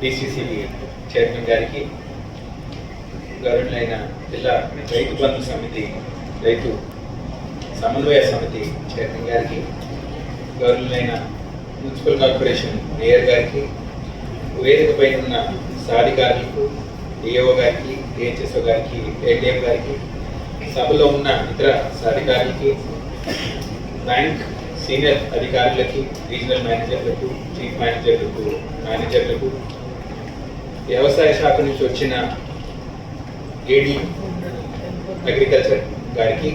DCCB chairman గారికి గౌరవులైన జిల్లా రైతు బంధు సమితి రైతు సమన్వయ సమితి చైర్మన్ గారికి గౌరవులైన మున్సిపల్ కార్పొరేషన్ మేయర్ గారికి వేదికపై ఉన్న సాధికారులకు డిఓ గారికి డిహెచ్ఎస్ఓ గారికి ఏటీఎం గారికి సభలో ఉన్న ఇతర సాధికారులకి బ్యాంక్ సీనియర్ అధికారులకు రీజనల్ మేనేజర్లకు చీఫ్ మేనేజర్లకు మేనేజర్లకు వ్యవసాయ శాఖ నుంచి వచ్చిన ఏడి అగ్రికల్చర్ గారికి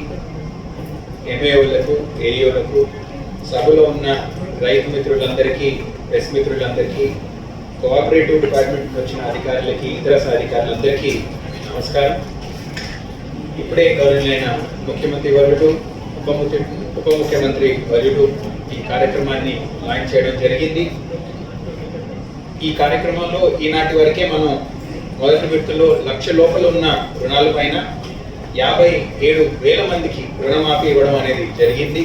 ఎంఏఓలకు ఏఈఓలకు సభలో ఉన్న రైతు మిత్రులందరికీ ప్రెస్ మిత్రులందరికీ కోఆపరేటివ్ డిపార్ట్మెంట్ వచ్చిన అధికారులకి ఇతర అధికారులందరికీ నమస్కారం. ఇప్పుడే గౌరవులైన ముఖ్యమంత్రి వర్యుడు ఉప ముఖ్య ఉప ముఖ్యమంత్రి వర్యుడు ఈ కార్యక్రమాన్ని లాంచ్ చేయడం జరిగింది. ఈ కార్యక్రమంలో ఈనాటి వరకే మనం మొదటి విడతలో లక్ష లోపల ఉన్న రుణాల పైన యాభై ఏడు వేల మందికి రుణమాఫీ ఇవ్వడం అనేది జరిగింది.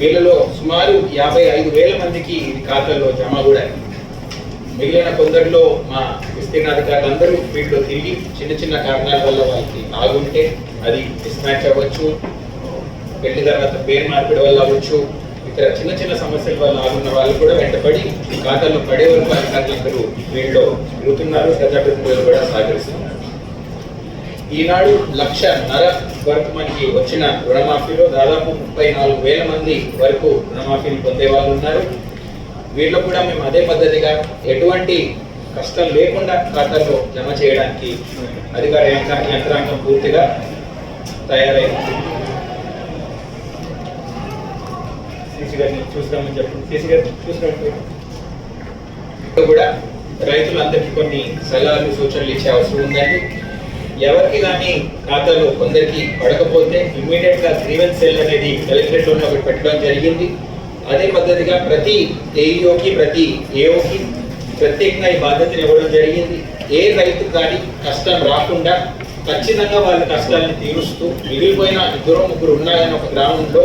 వీళ్ళలో సుమారు యాభై ఐదు వేల మందికి ఇది ఖాతాలో జమ కూడా మిగిలిన కొందరిలో మా విస్తీర్ణాధికారులందరూ వీటిలో తిరిగి చిన్న చిన్న కారణాల వల్ల వాళ్ళకి ఆగుంటే అది మిస్మ్యాచ్ అవ్వచ్చు. పెళ్ళి తర్వాత పేరు మార్పిడి వల్ల అవ్వచ్చు ఇతర చిన్న చిన్న సమస్యల వల్ల ఆగున్న వాళ్ళు కూడా వెంటపడి ఖాతాలో పడే వరకు అధికారులందరూ వీళ్ళలో తిరుగుతున్నారు ప్రజాప్రతినిధులు కూడా సహకరిస్తున్నారు. ఈనాడు లక్ష నర వరకు మనకి వచ్చిన రుణమాఫీలో దాదాపు ముప్పై నాలుగు వేల మంది వరకు రుణమాఫీని పొందే వాళ్ళు ఉన్నారు. వీళ్ళు కూడా మేము అదే పద్ధతిగా ఎటువంటి కష్టం లేకుండా ఖాతాలో జమ చేయడానికి అధికార యంత్రాంగం పూర్తిగా తయారైంది. కేసీ గారిని చూస్తామని చెప్పండి. కేసీ గారిని చూసినట్టు కూడా రైతులందరికీ కొన్ని సలహాలు సూచనలు ఇచ్చే అవసరం ఉందండి. ఎవరికి కానీ ఖాతాలో కొందరికి పడకపోతే ఇమ్మీడియట్గా గ్రీవెన్స్ సెల్ అనేది కలెక్టరేట్ ఒకటి పెట్టడం జరిగింది. అదే పద్ధతిగా ప్రతి ఏఈఓకి ప్రతి ఏఓకి ప్రత్యేకంగా ఈ బాధ్యతను ఇవ్వడం జరిగింది. ఏ రైతు కానీ కష్టం రాకుండా ఖచ్చితంగా వాళ్ళ కష్టాలను తీరుస్తూ మిగిలిపోయిన ఇద్దరు ముగ్గురు ఉన్నాయని ఒక గ్రామంలో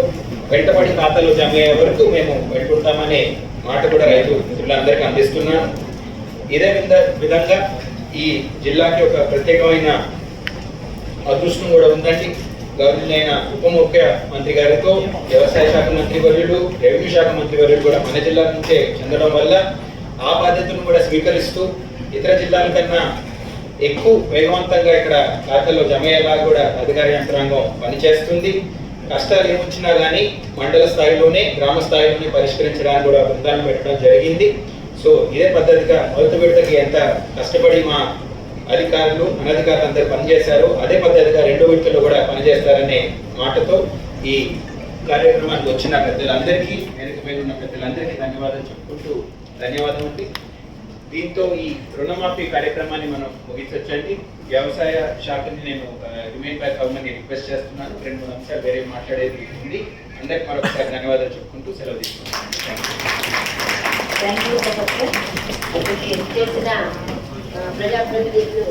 వెంటబడి ఖాతాలో జమ అయ్యే వరకు మేము పెట్టుకుంటామనే మాట కూడా రైతు మిత్రులందరికీ అందిస్తున్నాను ఇదే విధంగా ఈ జిల్లాకి ఒక ప్రత్యేకమైన అదృష్టం కూడా ఉందండి. గవర్నర్ ఉప ముఖ్యమంత్రి గారితో వ్యవసాయ శాఖ మంత్రి వర్యుడు రెవెన్యూ శాఖ మంత్రి వర్యుడు కూడా మన జిల్లా నుంచే చెందడం వల్ల ఆ బాధ్యతను కూడా స్వీకరిస్తూ ఇతర జిల్లాల కన్నా ఎక్కువ వేగవంతంగా ఇక్కడ ఖాతాలో జమ అయ్యేలా కూడా అధికార యంత్రాంగం పనిచేస్తుంది. కష్టాలు ఏమొచ్చినా కానీ మండల స్థాయిలోనే గ్రామ స్థాయిలోనే పరిష్కరించడానికి కూడా బృందాన్ని పెట్టడం జరిగింది. సో ఇదే పద్ధతిగా మొదటి విడతకి ఎంత కష్టపడి మా అధికారులు అనధికారులు అందరూ పనిచేశారో అదే పద్ధతిగా రెండో విడతలో కూడా పనిచేస్తారనే మాటతో ఈ కార్యక్రమానికి వచ్చిన పెద్దలందరికీ వెనుక మీద ఉన్న పెద్దలందరికీ ధన్యవాదాలు చెప్పుకుంటూ ధన్యవాదం అండి. దీంతో ఈ రుణమాఫీ కార్యక్రమాన్ని మనం ముగించవచ్చండి వ్యవసాయ శాఖని నేను రిమైన్ బ్యాక్ అవ్వమని రిక్వెస్ట్ చేస్తున్నాను. రెండు మూడు అంశాలు వేరే మాట్లాడేది ఉంది. అందరికి మరొకసారి ధన్యవాదాలు చెప్పుకుంటూ సెలవు తీసుకుంటున్నాను. థ్యాంక్ యూ చేసిన ప్రజాప్రతినిధులు